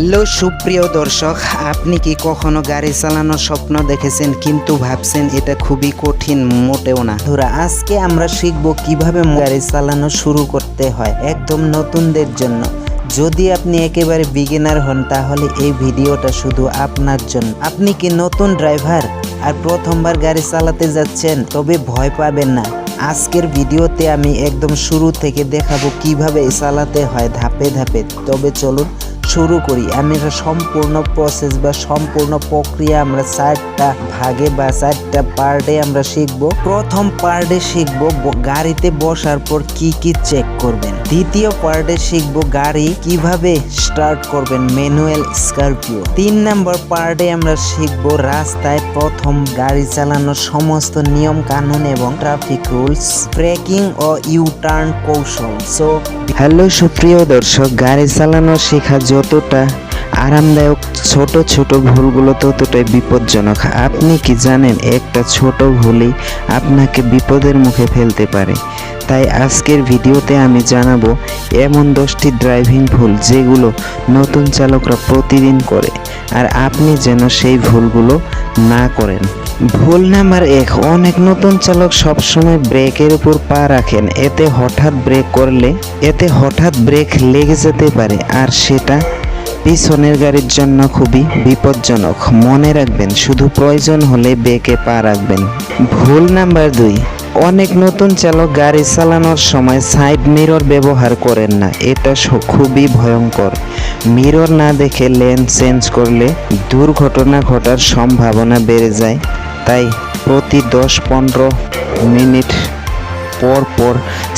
Hello, সুপ্রিয় দর্শক, আপনি কি কখনো গাড়ি চালানোর স্বপ্ন দেখেছেন? কিন্তু ভাবছেন এটা খুবই কঠিন, মোটেও না। ধরা, আজকে আমরা শিখব কীভাবে গাড়ি চালানো শুরু করতে হয় একদম নতুনদের জন্য। যদি আপনি একেবারে বিগিনার হন, তাহলে এই ভিডিওটা শুধু আপনার জন্য। আপনি কি নতুন ড্রাইভার আর প্রথমবার গাড়ি চালাতে যাচ্ছেন? তবে ভয় পাবেন না। আজকের ভিডিওতে আমি একদম শুরু থেকে দেখাবো কীভাবে চালাতে হয় ধাপে ধাপে। তবে চলুন শুরু করি। আমি একটা সম্পূর্ণ প্রসেস বা সম্পূর্ণ প্রক্রিয়া আমরা চারটা ভাগে বা চারটা পার্টে আমরা শিখব। প্রথম পার্টে শিখব গাড়িতে বসার পর কি কি চেক করবেন। দ্বিতীয় পার্টে শিখব গাড়ি কীভাবে স্টার্ট করবেন ম্যানুয়াল স্করপিও। তিন নম্বর পার্টে আমরা শিখব রাস্তায় প্রথম গাড়ি চালানোর সমস্ত নিয়ম কানুন এবং ট্রাফিক রুলস ব্রেকিং ও ইউ টার্ন কৌশল। সো হ্যালো সুপ্রিয় দর্শক, গাড়ি চালানো শেখা যতটা আরামদায়ক ছোট ছোট ভুলগুলো ততটাই বিপজ্জনক। আপনি কি জানেন, একটা ছোট ভুলই আপনাকে বিপদের মুখে ফেলতে পারে। তাই আজকের ভিডিওতে আমি জানাব, এমন দশটি ড্রাইভিং ভুল যেগুলো নতুন চালকরা প্রতিদিন করে, আর আপনি যেন সেই ভুলগুলো না করেন। ভুল নাম্বার এক, অনেক নতুন চালক সবসময় ব্রেকের উপর পা রাখেন। এতে হঠাৎ ব্রেক করলে, এতে হঠাৎ ব্রেক লেগে যেতে পারে, আর সেটা পিছনের গাড়ির জন্য খুবই বিপজ্জনক। মনে রাখবেন, শুধু প্রয়োজন হলে ব্রেকে পা রাখবেন। ভুল নাম্বার দুই, অনেক নতুন চালক গাড়ি চালানোর সময় সাইড মিরর ব্যবহার করেন না। এটা খুবই ভয়ঙ্কর। মিরর না দেখে লেন চেঞ্জ করলে দুর্ঘটনা ঘটার সম্ভাবনা বেড়ে যায়। তাই প্রতি দশ পনেরো মিনিট পর পর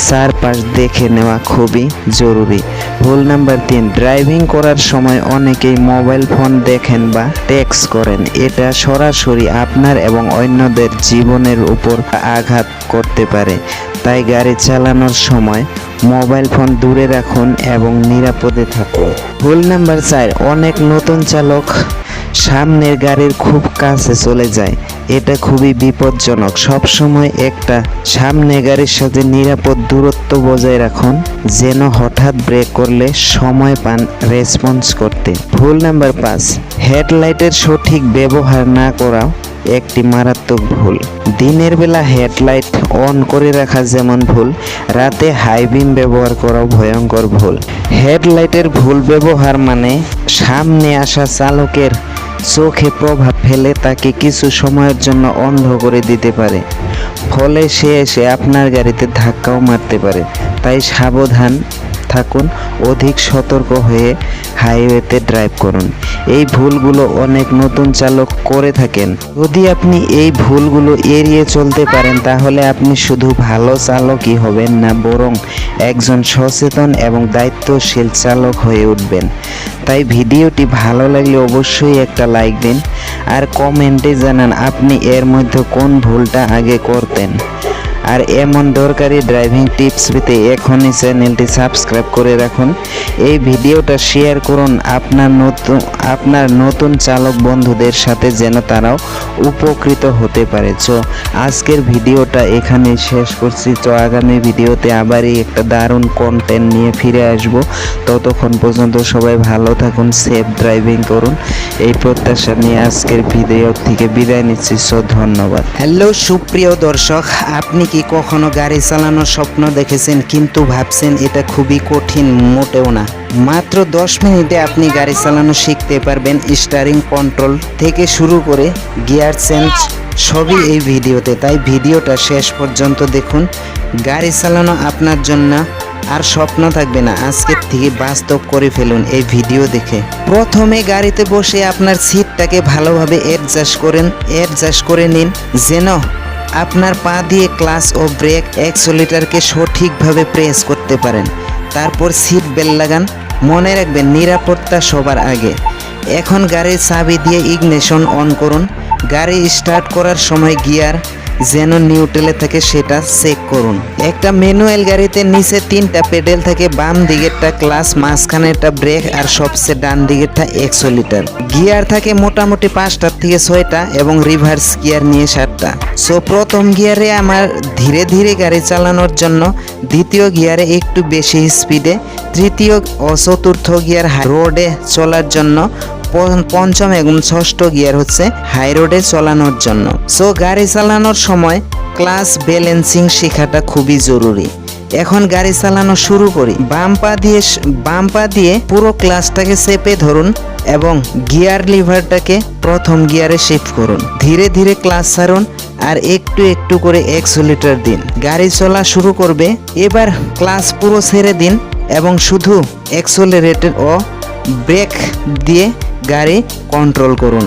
চারপাশ দেখে নেওয়া খুবই জরুরি। ভুল নাম্বার তিন ড্রাইভিং করার সময় অনেকেই মোবাইল ফোন দেখেন বা টেক্সট করেন। এটা সরাসরি আপনার এবং অন্যদের জীবনের উপর আঘাত করতে পারে। তাই গাড়ি চালানোর সময় মোবাইল ফোন দূরে রাখুন এবং নিরাপদে থাকুন। ভুল নাম্বার চার, অনেক নতুন চালক সামনের গাড়ির খুব কাছে চলে যায়। এটা খুবই বিপজ্জনক। সব সময় একটা সামনে গাড়ির সাথে নিরাপদ দূরত্ব বজায় রাখুন, যেন হঠাৎ ব্রেক করলে সময় পান রেসপন্স করতে। ভুল নাম্বার পাঁচ, হেডলাইটের সঠিক ব্যবহার না করাও একটি মারাত্মক ভুল। দিনের বেলা হেডলাইট অন করে রাখা যেমন ভুল, রাতে হাই বিম ব্যবহার করাও ভয়ঙ্কর ভুল। হেডলাইটের ভুল ব্যবহার মানে সামনে আসা চালকের চোখে প্রভাব ফেলে তাকে কিছু সময়ের জন্য অন্ধ করে দিতে পারে। ফলে সে এসে আপনার গাড়িতে ধাক্কাও মারতে পারে। তাই সাবধান। থাকুন, অধিক সতর্ক হয়ে হাইওয়েতে ড্রাইভ করুন। এই ভুলগুলো অনেক নতুন চালক করে থাকেন। যদি আপনি এই ভুলগুলো এড়িয়ে চলতে পারেন, তাহলে আপনি শুধু ভালো চালকই হবেন না, বরং একজন সচেতন এবং দায়িত্বশীল চালক হয়ে উঠবেন। তাই ভিডিওটি ভালো লাগলে অবশ্যই একটা লাইক দিন, আর কমেন্টে জানান আপনি এর মধ্যে কোন ভুলটা আগে করতেন। আর এমন দরকারি ড্রাইভিং টিপস পেতে এখনই চ্যানেলটি সাবস্ক্রাইব করে রাখুন। এই ভিডিওটা শেয়ার করুন আপনার নতুন আপনার নতুন চালক বন্ধুদের সাথে যেন তারাও উপকৃত হতে পারে। তো আজকের ভিডিওটা এখানেই শেষ করছি। তো আগামী ভিডিওতে আবারই একটা দারুণ কন্টেন্ট নিয়ে ফিরে আসব। ততক্ষণ পর্যন্ত সবাই ভালো থাকুন সেফ ড্রাইভিং করুন। এই প্রত্যাশা নিয়ে আজকের ভিডিও থেকে বিদায় নিচ্ছি। সো ধন্যবাদ। হ্যালো সুপ্রিয় দর্শক, আপনি কি কখনো গাড়ি চালানোর স্বপ্ন দেখেছেন কিন্তু ভাবছেন এটা খুবই কঠিন, মোটেও না। মাত্র দশ মিনিটে আপনি গাড়ি চালানো শিখতে পারবেন স্টারিং কন্ট্রোল থেকে শুরু করে গিয়ার চেঞ্জ, সবই এই ভিডিওতে। তাই ভিডিওটা শেষ পর্যন্ত দেখুন। গাড়ি চালানো আপনার জন্য আর স্বপ্ন থাকবে না, আজকের থেকে বাস্তব করে ফেলুন এই ভিডিও দেখে। প্রথমে গাড়িতে বসে আপনার সিটটাকে ভালোভাবে অ্যাডজাস্ট করেন অ্যাডজাস্ট করে নিন, যেন আপনার পা দিয়ে ক্লাস ও ব্রেক অ্যাক্সোলিটারকে সঠিকভাবে প্রেস করতে পারেন। তারপর সিট বেল লাগান। মনে রাখবেন, নিরাপত্তা সবার আগে। এখন গাড়ির চাবি দিয়ে ইগনেশন অন করুন। গাড়ি স্টার্ট করার সময় গিয়ার যেন নিউট্রেলে থাকে সেটা চেক করুন। একটা ম্যানুয়াল গাড়িতে নিচে তিনটা পেডেল থাকে, বাম দিকেরটা ক্লাস মাঝখানেরটা ব্রেক আর সবচেয়ে ডান দিকেরটা একশো লিটার গিয়ার থাকে মোটামুটি পাঁচটার থেকে ছয়টা এবং রিভার্স গিয়ার নিয়ে সাতটা। সো প্রথম গিয়ারে আমার ধীরে ধীরে গাড়ি চালানোর জন্য দ্বিতীয় গিয়ারে একটু বেশি স্পিডে, তৃতীয় ও চতুর্থ গিয়ার রোডে চলার জন্য পঞ্চম এবং ষষ্ঠ গিয়ার হচ্ছে হাই রোডে চালানোর জন্য। সো গাড়ি চালানোর সময় ক্লাস ব্যালেন্সিং শেখাটা খুবই জরুরি। এখন গাড়ি চালানো শুরু করি। বাম পা দিয়ে বাম পা দিয়ে পুরো ক্লাসটাকে চেপে ধরুন এবং গিয়ার লিভারটাকে প্রথম গিয়ারে শিফট করুন। ধীরে ধীরে ক্লাস ছাড়ুন আর একটু একটু করে একশো লিটার দিন। গাড়ি চলা শুরু করবে। এবার ক্লাস পুরো ছেড়ে দিন এবং শুধু এক্সোলারেটেড ও ব্রেক দিয়ে গাড়ি কন্ট্রোল করুন।